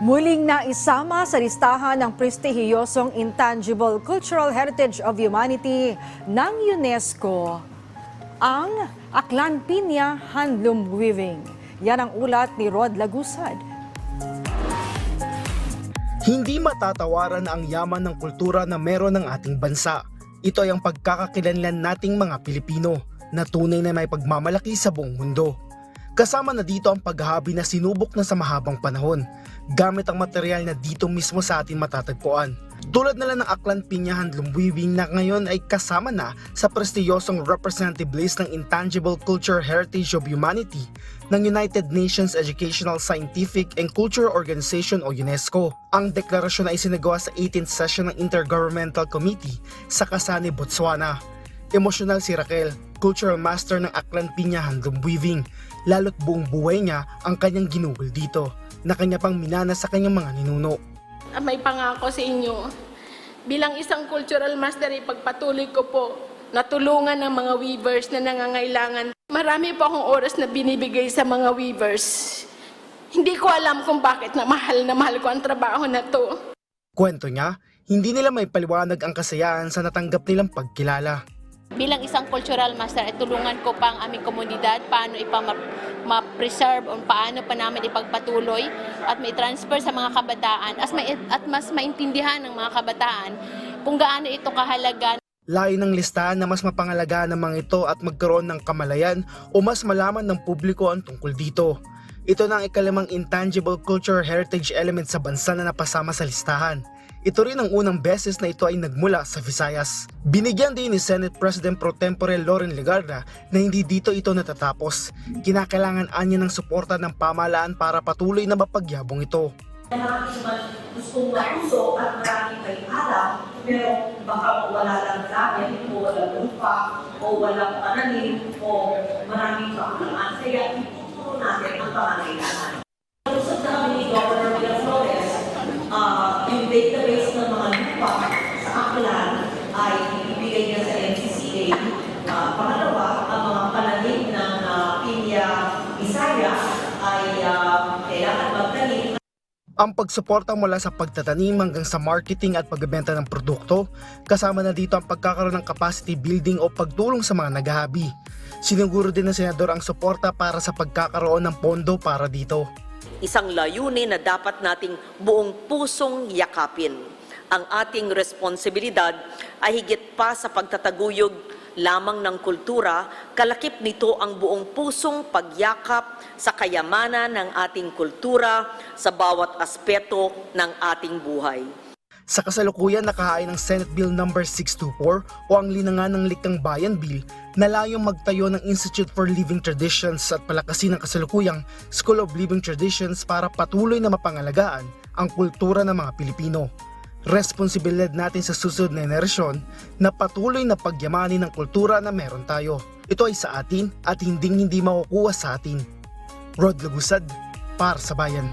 Muling naisama sa listahan ng prestihiyosong Intangible Cultural Heritage of Humanity ng UNESCO ang Aklan Pinya Handloom Weaving. Yan ang ulat ni Rod Lagusad. Hindi matatawaran ang yaman ng kultura na meron ng ating bansa. Ito ay ang pagkakakilanlan nating mga Pilipino na tunay na may pagmamalaki sa buong mundo. Kasama na dito ang paghahabi na sinubok na sa mahabang panahon gamit ang material na dito mismo sa atin matatagpuan. Tulad na lang ng Aklan Pinya Handloom Weaving na ngayon ay kasama na sa prestiyosong representative list ng Intangible Culture Heritage of Humanity ng United Nations Educational, Scientific and Cultural Organization o UNESCO. Ang deklarasyon ay sinagawa sa 18th session ng Intergovernmental Committee sa Kasane, Botswana. Emosyonal si Raquel, cultural master ng Aklan Pinya Handloom Weaving, lalo't buong buhay niya ang kanyang ginugol dito na kanya pang minana sa kanyang mga ninuno. May pangako sa inyo. Bilang isang cultural master, ipagpatuloy ko po na tulungan ng mga weavers na nangangailangan. Marami po akong oras na binibigay sa mga weavers. Hindi ko alam kung bakit na mahal na mahal ko ang trabaho na to. Kwento niya, hindi nila may paliwanag ang kasayahan sa natanggap nilang pagkilala. Bilang isang cultural master ay tulungan ko pa ang aming komunidad paano ipa-preserve o paano pa namin ipagpatuloy at may transfer sa mga kabataan at, may, at mas maintindihan ng mga kabataan kung gaano ito kahalaga Layo ng listahan na mas mapangalagaan ng mga ito at magkaroon ng kamalayan o mas malaman ng publiko ang tungkol dito. Ito na ang ikalimang intangible culture heritage element sa bansa na napasama sa listahan. Ito rin ang unang beses na ito ay nagmula sa Visayas. Binigyan din ni Senate President Pro Tempore Loren Legarda na hindi dito ito natatapos. Kinakailangan anya ng suporta ng pamahalaan para patuloy na mapagyabong ito. Marami man gustong mauso at marami kayong alam, pero baka wala lang namin o walang lupa o walang pananim o maraming kakulangan. Kaya ituturo natin ang pangangailangan. Lusot na kami ni Governor Miraflores, ah, yung database ng mga lupa sa Aklan ay ibibigay niya sa NCCA. Ah, pangalawa, ang mga pananim ng uh, Pinya Bisaya ay ah, kailangan magtanim Ang pagsuporta mula sa pagtatanim hanggang sa marketing at pagbebenta ng produkto, kasama na dito ang pagkakaroon ng capacity building o pagtulong sa mga naghahabi. Siniguro din ng senador ang suporta para sa pagkakaroon ng pondo para dito. isang layunin na dapat nating buong pusong yakapin. Ang ating responsibilidad ay higit pa sa pagtataguyod lamang ng kultura, kalakip nito ang buong pusong pagyakap sa kayamanan ng ating kultura sa bawat aspeto ng ating buhay. Sa kasalukuyan nakahain ng Senate Bill No. 624 o ang linangan ng Likang Bayan Bill na layong magtayo ng Institute for Living Traditions at palakasin ang kasalukuyang School of Living Traditions para patuloy na mapangalagaan ang kultura ng mga Pilipino. Responsibilidad natin sa susunod na henerasyon na patuloy na pagyamanin ng kultura na meron tayo. Ito ay sa atin at hinding hindi makukuha sa atin. Rod Lagusad, para sa bayan.